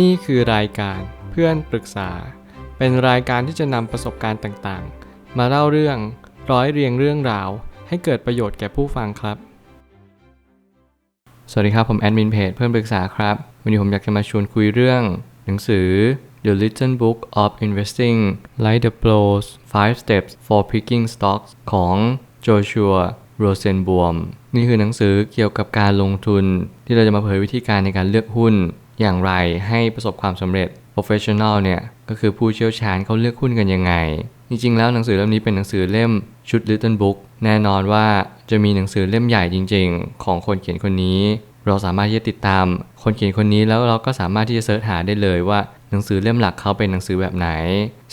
นี่คือรายการเพื่อนปรึกษา เป็นรายการที่จะนำประสบการณ์ต่างๆ มาเล่าเรื่องร้อยเรียงเรื่องราว ให้เกิดประโยชน์แก่ผู้ฟังครับ สวัสดีครับผมแอดมินเพจเพื่อนปรึกษาครับ วันนี้ผมอยากจะมาชวนคุยเรื่อง หนังสือ The Little Book of Investing Like the Pros 5 Steps for Picking Stocks ของ Joshua Rosenbaum นี่คือหนังสือเกี่ยวกับการลงทุน ที่เราจะมาเผยวิธีการในการเลือกหุ้น อย่างไรให้ประสบความสำเร็จ professional เนี่ยก็คือผู้เชี่ยวชาญเขาเลือกหุ้นกันยังไง จริงๆ แล้วหนังสือเล่มนี้เป็นหนังสือเล่มชุด Little Book แน่นอนว่าจะมีหนังสือเล่มใหญ่จริง ๆ ของคนเขียนคนนี้ เราสามารถที่จะติดตามคนเขียนคนนี้แล้วเราก็สามารถที่จะเสิร์ชหาได้เลยว่าหนังสือเล่มหลักเขาเป็นหนังสือแบบไหน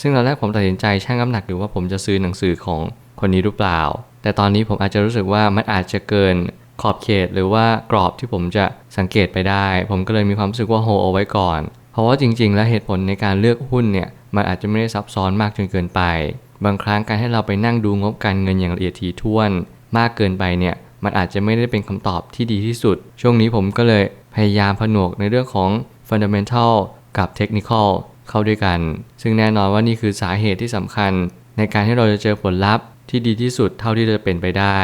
ซึ่งตอนแรกผมตัดสินใจชั่งน้ำหนักดูว่าผมจะซื้อหนังสือของคนนี้หรือเปล่า แต่ตอนนี้ผมอาจจะรู้สึกว่ามันอาจจะเกิน ขอบเขตหรือว่ากรอบที่ผมจะสังเกตไปได้ ผมก็เลยมีความรู้สึกว่าโฮเอาไว้ก่อน เพราะว่าจริง ๆ แล้วเหตุผลในการเลือกหุ้นเนี่ยมันอาจจะไม่ได้ซับซ้อนมากจนเกินไป บางครั้งการให้เราไปนั่งดูงบการเงินอย่างละเอียดถี่ถ้วน มากเกินไปเนี่ยมันอาจจะไม่ได้เป็นคำตอบที่ดีที่สุด ช่วงนี้ผมก็เลยพยายามผนวกในเรื่องของ fundamental กับ technical เข้าด้วยกัน ซึ่งแน่นอนว่านี่คือสาเหตุที่สำคัญ ในการที่เราจะเจอผลลัพธ์ที่ดีที่สุดเท่าที่จะเป็นไปได้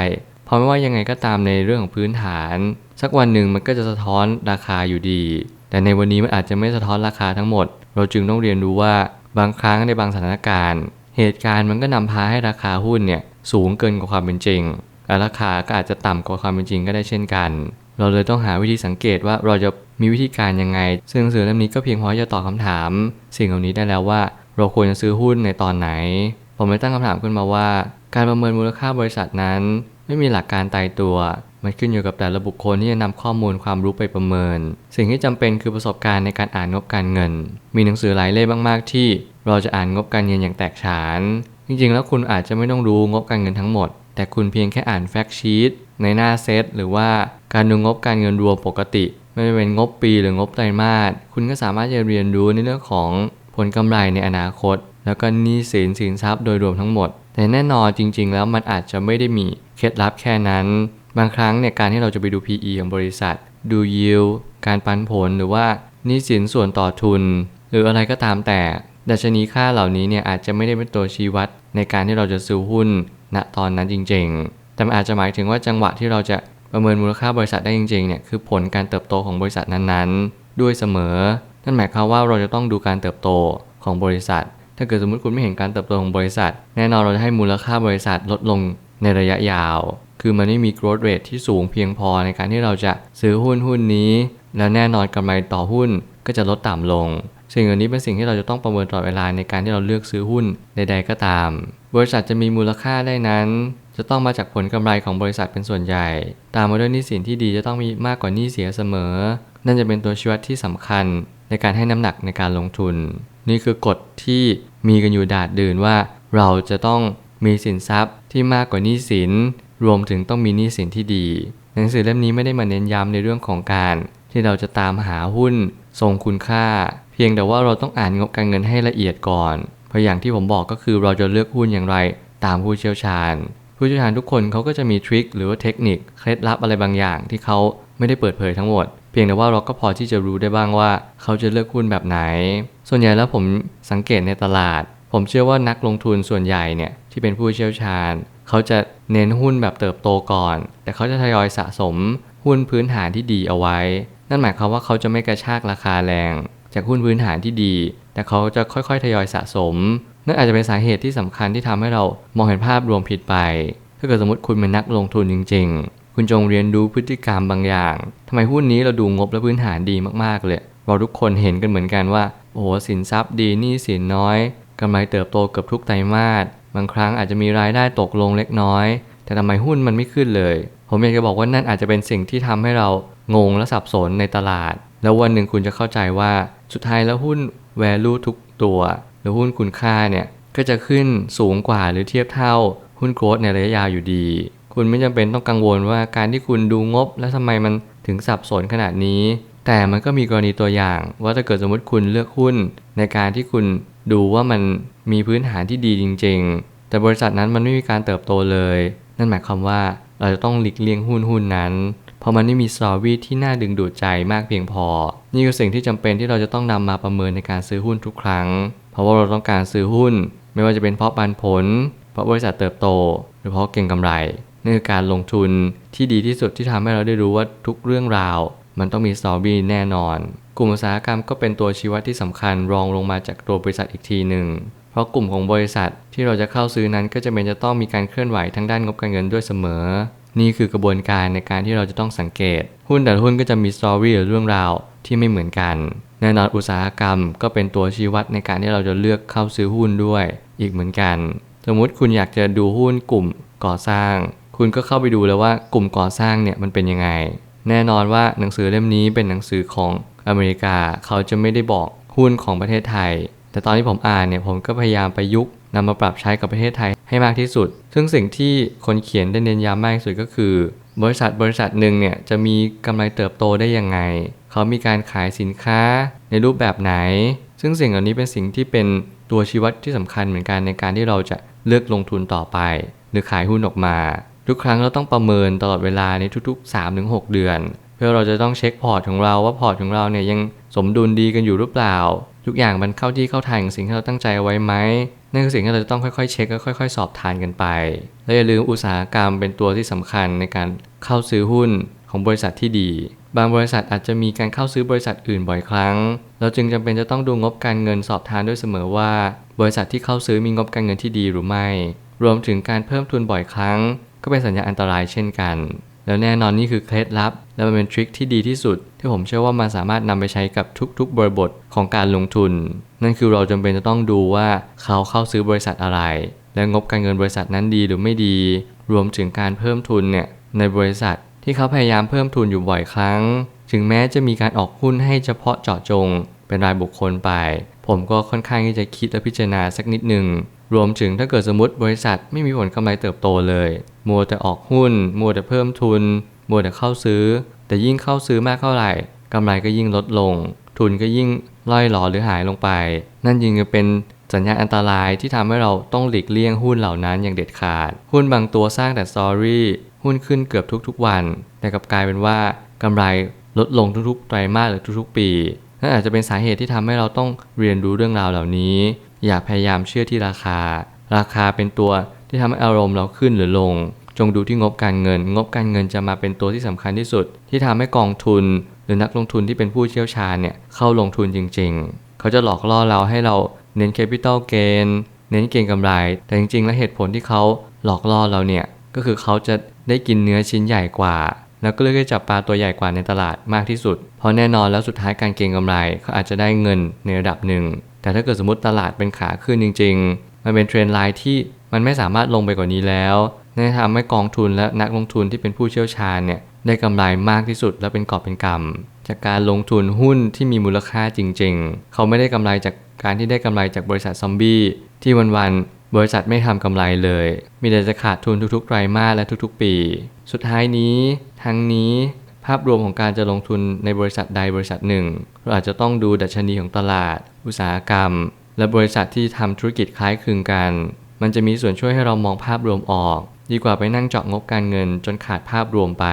เพราะไม่ว่ายังไงก็ตามในเรื่องของพื้นฐาน สักวันหนึ่งมันก็จะสะท้อนราคาอยู่ดี แต่ในวันนี้มันอาจจะไม่สะท้อนราคาทั้งหมด เราจึงต้องเรียนรู้ว่าบางครั้งในบางสถานการณ์ เหตุการณ์มันก็นำพาให้ราคาหุ้นเนี่ยสูงเกินกว่าความเป็นจริงและราคาก็อาจจะต่ำกว่าความเป็นจริงก็ได้เช่นกัน เราเลยต้องหาวิธีสังเกตว่าเราจะมีวิธีการยังไง ซึ่งหนังสือเล่มนี้ก็เพียงพอจะตอบคาถาม สิ่งเหล่านี้ได้แล้วว่า เราควรจะซื้อหุ้นในตอนไหน ผมเลยตั้งคำถามขึ้นมาว่า การประเมินมูลค่าบริษัทนั้น ไม่มีหลักการตายตัว มันขึ้นอยู่กับแต่ละบุคคลที่จะนำข้อมูลความรู้ไปประเมิน สิ่งที่จำเป็นคือประสบการณ์ในการอ่านงบการเงิน มีหนังสือหลายเล่มมากๆ ที่เราจะอ่านงบการเงินอย่างแตกฉาน จริงๆ แล้วคุณอาจจะไม่ต้องรู้งบการเงินทั้งหมด แต่คุณเพียงแค่อ่านแฟกชีตในหน้าเซตหรือว่าการดูงบการเงินรวมปกติ ไม่ว่าเป็นงบปีหรืองบไตรมาสคุณก็สามารถจะเรียนรู้ในเรื่องของผลกำไรในอนาคต แล้วก็หนี้สินสินทรัพย์โดยรวมทั้งหมด แต่แน่นอนจริง ๆ แล้วมันอาจจะไม่ได้มี เคล็ดลับแค่นั้น บางครั้งเนี่ยการที่เราจะไปดู PE ของบริษัท ดู yield การปันผลหรือว่านี้สินส่วนต่อทุน หรืออะไรก็ตามแต่ ดัชนีค่าเหล่านี้เนี่ยอาจจะไม่ได้เป็นตัวชี้วัด ในการที่เราจะซื้อหุ้นณตอนนั้นจริง ๆ แต่มันอาจจะหมายถึงว่าจังหวะที่เราจะประเมินมูลค่าบริษัทได้จริงๆเนี่ยคือผลการเติบโตของบริษัทนั้นๆ ด้วยเสมอ นั่นหมายความว่าเราจะต้องดูการเติบโตของบริษัท ถ้าเกิดสมมติคุณไม่เห็นการเติบโตของบริษัท แน่นอนเราจะให้มูลค่าบริษัทลดลง ในระยะยาว คือมันไม่มี growth rate ที่สูงเพียงพอในการที่เราจะซื้อหุ้นหุ้นนี้ แล้วแน่นอนกำไรต่อหุ้นก็จะลดต่ำลง สิ่งเหล่านี้เป็นสิ่งที่เราจะต้องประเมินตลอดเวลาในการที่เราเลือกซื้อหุ้นใดๆก็ตาม บริษัทจะมีมูลค่าได้นั้น จะต้องมาจากผลกำไรของบริษัทเป็นส่วนใหญ่ ตามมาด้วยหนี้สินที่ดีจะต้องมีมากกว่าหนี้เสียเสมอ นั่นจะเป็นตัวชี้วัดที่สำคัญในการให้น้ำหนักในการลงทุน นี่คือกฎที่มีกันอยู่ดาดดื่นว่า เราจะต้อง มีสินทรัพย์ที่มากกว่าหนี้สิน รวมถึงต้องมีหนี้สินที่ดี หนังสือเล่มนี้ไม่ได้มาเน้นย้ำในเรื่องของการ ที่เราจะตามหาหุ้นทรงคุณค่า เพียงแต่ว่าเราต้องอ่านงบการเงินให้ละเอียดก่อน เพราะอย่างที่ผมบอกก็คือเราจะเลือกหุ้นอย่างไรตามผู้เชี่ยวชาญ ผู้เชี่ยวชาญทุกคนเขาก็จะมีทริคหรือว่าเทคนิคเคล็ดลับอะไรบางอย่างที่เขาไม่ได้เปิดเผยทั้งหมด เพียงแต่ว่าเราก็พอที่จะรู้ได้บ้างว่า เขาจะเลือกหุ้นแบบไหน ส่วนใหญ่แล้วผมสังเกตในตลาด ผมเชื่อว่านักลงทุนส่วนใหญ่เนี่ยที่เป็นผู้เชี่ยวชาญ เขาจะเน้นหุ้นแบบเติบโตก่อน แต่เขาจะทยอยสะสมหุ้นพื้นฐานที่ดีเอาไว้ นั่นหมายความว่าเขาจะไม่กระชากราคาแรง จากหุ้นพื้นฐานที่ดี แต่เขาจะค่อยๆ ทยอยสะสม นั่นอาจจะเป็นสาเหตุที่สำคัญที่ทำให้เรามองเห็นภาพรวมผิดไป ถ้าเกิดสมมติคุณเป็นนักลงทุนจริง ๆ คุณจงเรียนรู้พฤติกรรมบางอย่างทำไมหุ้นนี้เราดูงบและพื้นฐานดีมากๆเลย เราทุกคนเห็นกันเหมือนกันว่าโอ้โหสินทรัพย์ดีหนี้สินน้อย กำไรเติบโตเกือบทุกไตรมาส บางครั้งอาจจะมีรายได้ตกลงเล็กน้อย แต่ทำไมหุ้นมันไม่ขึ้นเลย ผมอยากจะบอกว่านั่นอาจจะเป็นสิ่งที่ทำให้เรางงและสับสนในตลาด แล้ววันหนึ่งคุณจะเข้าใจว่าสุดท้ายแล้วหุ้น value ทุกตัว หรือหุ้นคุณค่าเนี่ยก็จะขึ้นสูงกว่าหรือเทียบเท่า หุ้นโกรดในระยะยาวอยู่ดี คุณไม่จำเป็นต้องกังวลว่าการที่คุณดูงบ แล้วทำไมมันถึงสับสนขนาดนี้ แต่มันก็มีกรณีตัวอย่าง ว่าถ้าเกิดสมมติคุณเลือกหุ้น ในการที่คุณดูว่ามันมีพื้นฐานที่ดีจริง ๆ แต่บริษัทนั้นมันไม่มีการเติบโตเลย นั่นหมายความว่าเราจะต้องหลีกเลี่ยงหุ้นหุ้นนั้น เพราะมันไม่มีสตอรี่ที่น่าดึงดูดใจมากเพียงพอ นี่คือสิ่งที่จำเป็นที่เราจะต้องนำมาประเมินในการซื้อหุ้นทุกครั้ง เพราะว่าเราต้องการซื้อหุ้น ไม่ว่าจะเป็นเพราะปันผล เพราะบริษัทเติบโต หรือเพราะเก่งกำไรนี่คือการลงทุนที่ดีที่สุดที่ทำให้เราได้รู้ว่าทุกเรื่องราว มันต้องมีสตอรี่แน่นอน กลุ่มอุตสาหกรรมก็เป็นตัวชี้วัดที่สำคัญรองลงมาจากตัวบริษัทอีกทีหนึ่ง เพราะกลุ่มของบริษัทที่เราจะเข้าซื้อนั้นก็จะเป็นจะต้องมีการเคลื่อนไหวทั้งด้านงบการเงินด้วยเสมอ นี่คือกระบวนการในการที่เราจะต้องสังเกต หุ้นแต่ละหุ้นก็จะมีสตอรี่หรือเรื่องราวที่ไม่เหมือนกัน แน่นอนอุตสาหกรรมก็เป็นตัวชี้วัดในการที่เราจะเลือกเข้าซื้อหุ้นด้วย อีกเหมือนกัน สมมุติคุณอยากจะดูหุ้นกลุ่มก่อสร้าง คุณก็เข้าไปดูแล้วว่ากลุ่มก่อสร้างเนี่ยมันเป็นยังไง แน่นอนว่าหนังสือเล่มนี้เป็นหนังสือของอเมริกา เขาจะไม่ได้บอกหุ้นของประเทศไทย แต่ตอนที่ผมอ่านเนี่ยผมก็พยายามประยุกต์นำมาปรับใช้กับประเทศไทยให้มากที่สุด ซึ่งสิ่งที่คนเขียนได้เน้นย้ำมากที่สุดก็คือ บริษัทบริษัทหนึ่งเนี่ยจะมีกำไรเติบโตได้ยังไง เขามีการขายสินค้าในรูปแบบไหน ซึ่งสิ่งเหล่านี้เป็นสิ่งที่เป็นตัวชี้วัดที่สำคัญเหมือนกันในการที่เราจะเลือกลงทุนต่อไป หรือขายหุ้นออกมา ทุกครั้งเราต้องประเมินตลอดเวลาในทุกๆ 3-6 เดือน เพื่อเราจะต้องเช็คพอร์ตของเราว่าพอร์ตของเราเนี่ยยังสมดุลดีกันอยู่หรือเปล่า ทุกอย่างมันเข้าที่เข้าทางสิ่งที่เราตั้งใจเอาไว้ไหมนั่นคือสิ่งที่เราจะต้องค่อยๆ เช็คและค่อย ๆ สอบทานกันไป และอย่าลืมอุตสาหกรรมเป็นตัวที่สำคัญในการเข้าซื้อหุ้นของบริษัทที่ดี บางบริษัทอาจจะมีการเข้าซื้อบริษัทอื่นบ่อยครั้ง เราจึงจำเป็นจะต้องดูงบการเงินสอบทานด้วยเสมอว่า บริษัทที่เข้าซื้อมีงบการเงินที่ดีหรือไม่ รวมถึงการเพิ่มทุนบ่อยครั้ง ก็เป็นสัญญาณอันตรายเช่นกัน แล้วแน่นอนนี่คือเคล็ดลับ และมันเป็นทริคที่ดีที่สุด ที่ผมเชื่อว่ามันสามารถนำไปใช้กับทุกๆ บริบทของการลงทุน นั่นคือเราจำเป็นจะต้องดูว่าเขาเข้าซื้อบริษัทอะไร และงบการเงินบริษัทนั้นดีหรือไม่ดี รวมถึงการเพิ่มทุนเนี่ยในบริษัทที่เขาพยายามเพิ่มทุนอยู่บ่อยครั้ง ถึงแม้จะมีการออกหุ้นให้เฉพาะเจาะจง เป็นรายบุคคลไป ผมก็ค่อนข้างที่จะคิดและพิจารณาสักนิดหนึ่ง รวมถึงถ้าเกิดสมมติบริษัทไม่มีผลกำไรเติบโตเลย มัวแต่ออกหุ้น มัวแต่เพิ่มทุน มัวแต่เข้าซื้อ แต่ยิ่งเข้าซื้อมากเท่าไหร่กำไรก็ยิ่งลดลง ทุนก็ยิ่งล่อยหลอหรือหายลงไป นั่นยิ่งจะเป็นสัญญาณอันตรายที่ทำให้เราต้องหลีกเลี่ยงหุ้นเหล่านั้นอย่างเด็ดขาด หุ้นบางตัวสร้างแต่สตอรี่หุ้นขึ้นเกือบทุกๆวัน แต่กลับกลายเป็นว่ากำไรลดลงทุกๆไตรมาสหรือทุกๆปี นั่นอาจจะเป็นสาเหตุที่ทำให้เราต้องเรียนรู้เรื่องราวเหล่านี้ อย่าพยายามเชื่อที่ราคา ราคาเป็นตัวที่ทำให้อารมณ์เราขึ้นหรือลง จงดูที่งบการเงิน งบการเงินจะมาเป็นตัวที่สำคัญที่สุด ที่ทำให้กองทุน หรือนักลงทุนที่เป็นผู้เชี่ยวชาญเนี่ยเข้าลงทุนจริง ๆ เขาจะหลอกล่อเราให้เราเน้นแคปิตอลเกนเน้นเก็งกำไร แต่จริงๆ แล้วเหตุผลที่เขาหลอกล่อเราเนี่ยก็คือเขาจะได้กินเนื้อชิ้นใหญ่กว่า แล้วก็เลือกที่จับปลาตัวใหญ่กว่าในตลาดมากที่สุด เพราะแน่นอนแล้วสุดท้ายการเก็งกำไรเขาอาจจะได้เงินในระดับหนึ่ง แต่ถ้าเกิดสมมติตลาดเป็นขาขึ้นจริง ๆ มันเป็นเทรนไลน์ที่มันไม่สามารถลงไปกว่านี้แล้วนั่นทำให้กองทุนและนักลงทุนที่เป็นผู้เชี่ยวชาญเนี่ยได้กำไรมากที่สุดและเป็นกอบเป็นกำจากการลงทุนหุ้นที่มีมูลค่าจริง ๆ เขาไม่ได้กำไรจากการที่ได้กำไรจากบริษัทซอมบี้ที่วันๆ บริษัทไม่ทำกำไรเลย มีแต่จะขาดทุนทุกๆไตรมาสและทุกๆ ปี สุดท้ายนี้ ทั้งนี้ภาพรวมของการจะลงทุนในบริษัทใดบริษัทหนึ่ง เราอาจจะต้องดูดัชนีของตลาด อุตสาหกรรม และบริษัทที่ทำธุรกิจคล้ายคลึงกัน มันจะมีส่วนช่วยให้เรามองภาพรวมออก ดีกว่าไปนั่งเจาะงบการเงินจนขาดภาพรวมไป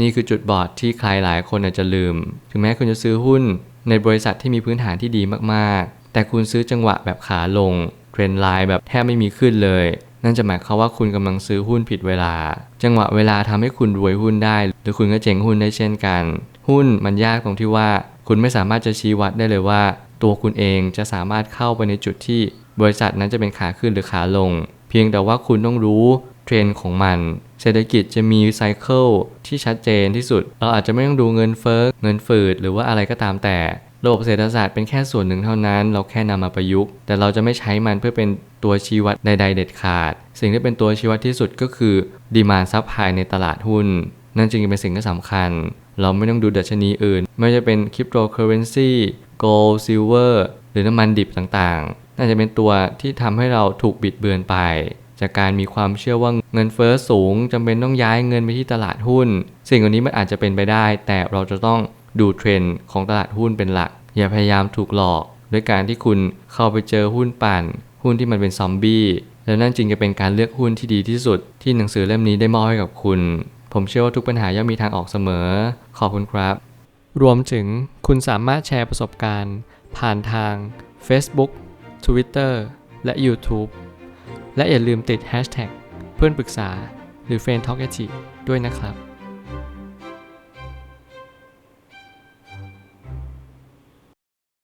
นี่คือจุดบอดที่ใครหลายคนอาจจะลืม ถึงแม้คุณจะซื้อหุ้น ในบริษัทที่มีพื้นฐานที่ดีมากๆ แต่คุณซื้อจังหวะแบบขาลง เทรนไลน์แบบแทบไม่มีขึ้นเลย นั่นจะหมายความว่าคุณกำลังซื้อหุ้นผิดเวลา จังหวะเวลาทำให้คุณรวยหุ้นได้ หรือคุณก็เจ๊งหุ้นได้เช่นกัน หุ้นมันยากตรงที่ว่า คุณไม่สามารถจะชี้วัดได้เลยว่า ตัวคุณเองจะสามารถเข้าไปในจุดที่ บริษัทนั้นจะเป็นขาขึ้นหรือขาลง เพียงแต่ว่าคุณต้องรู้เทรนด์ของมันเศรษฐกิจจะมีไซเคิลที่ชัดเจนที่สุด เราอาจจะไม่ต้องดูเงินเฟ้อเงินฝืดหรือว่าอะไรก็ตามแต่ ระบบเศรษฐศาสตร์เป็นแค่ส่วนหนึ่งเท่านั้น เราแค่นำมาประยุกต์ แต่เราจะไม่ใช้มันเพื่อเป็นตัวชี้วัดใด ๆ เด็ดขาด สิ่งที่เป็นตัวชี้วัดที่สุดก็คือดีมานซับไพในตลาดหุ้น นั่นจึงเป็นสิ่งที่สำคัญ เราไม่ต้องดูดัชนีอื่น ไม่ว่าจะเป็นคริปโตเคอเรนซีโกลด์ซิลเวอร์หรือน้ำมันดิบต่างๆ น่าจะเป็นตัวที่ทำให้เราถูกบิดเบือนไป จากการมีความเชื่อว่าเงินเฟอ้อสูงจำเป็นต้องย้ายเงินไปที่ตลาดหุ้น สิ่งเหล่านี้มันอาจจะเป็นไปได้ แต่เราจะต้องดูเทรนด์ของตลาดหุ้นเป็นหลัก อย่าพยายามถูกหลอก ด้วยการที่คุณเข้าไปเจอหุ้นปั่น หุ้นที่มันเป็นซอมบี้แล้วนั่นจริงจะเป็นการเลือกหุ้นที่ดีที่สุด ที่หนังสือเล่มนี้ได้มอบให้กับคุณ ผมเชื่อว่าทุกปัญหาย่อมมีทางออกเสมอ ขอบคุณครับ รวมถึงคุณสามารถแชร์ประสบการณ์ ผ่านทาง Facebook Twitter และ YouTube และอย่าลืมติด Hashtag เพื่อนปรึกษาหรือ f r ร e n d t a l k ด้วยนะครับ